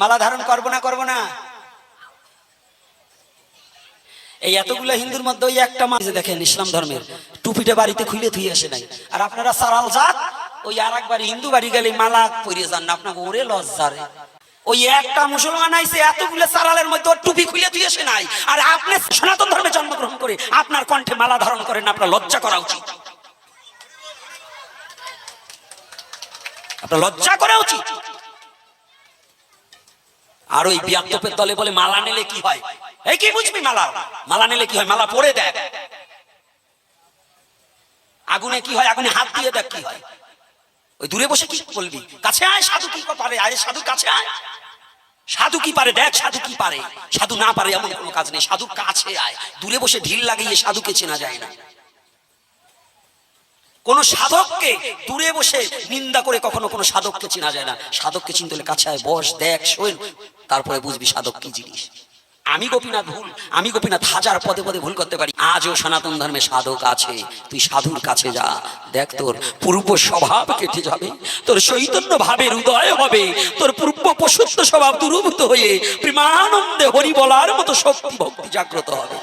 মালা ধারণ করব না করব না। এই এতগুলো হিন্দুর মধ্যে ওই একটা মাঝে দেখেন ইসলাম ধর্মের, টুপিটা বাড়িতে খুলে থুই আসে নাই। আর আপনারা সারাল জাত, ওই আর একবার হিন্দু বাড়ি গেলে মালা পরিয়ে যান না, আপনাকে ওরে লজ্জা রে। ওই একটা মুসলমান আইসে এতগুলো সারালের মধ্যে টুপি খুলে তুই আসে নাই। আর আপনি সনাতন ধর্মে জন্মগ্রহণ করে আপনার কণ্ঠে মালা ধারণ করেন, আপনার লজ্জা করা উচিত। আপনার লজ্জা করা উচিত। আর ওই বিয়াত্তপের দলে বলে মালা নিলে কি হয়? এই কি বুঝবি মালা? মালা নিলে কি হয়? মালা পরে দেখ। আগুনে কি হয়? আগুনে হাত দিয়ে দেখ কি হয়। ওই দূরে বসে কি বলবি? কাছে আয়, সাধু কি পারে? আয় সাধু কাছে আয়। সাধু কি পারে? দেখ সাধু কি পারে। সাধু না পারে এমন কোনো কাজ নেই। সাধু কাছে আয়। দূরে বসে ঢিল লাগিয়ে সাধুকে চেনা যায় না। কোন সাধককে দূরে বসে নিন্দা করে কখনো কোনো সাধককে চেনা যায় না। সাধককে চিনতে হলে কাছে আয়, বস, দেখ, শোন। তারপরে বুঝবি সাধক কি জিনিস? আমি গোপীনাথ ভুল, আমি গোপীনাথ হাজার পদে পদে ভুল করতে পারি। আজও সনাতন ধর্মে সাধক আছে, তুই সাধুর কাছে যা। দেখ তোর পূর্ব স্বভাব কেটে যাবে, তোর চৈতন্য ভাবের উদয় হবে, তোর পূর্ব পশুত্ব স্বভাব দূরভূত হয়ে প্রেমানন্দে হরি বলার মতো শক্তি ভক্তি জাগ্রত হবে।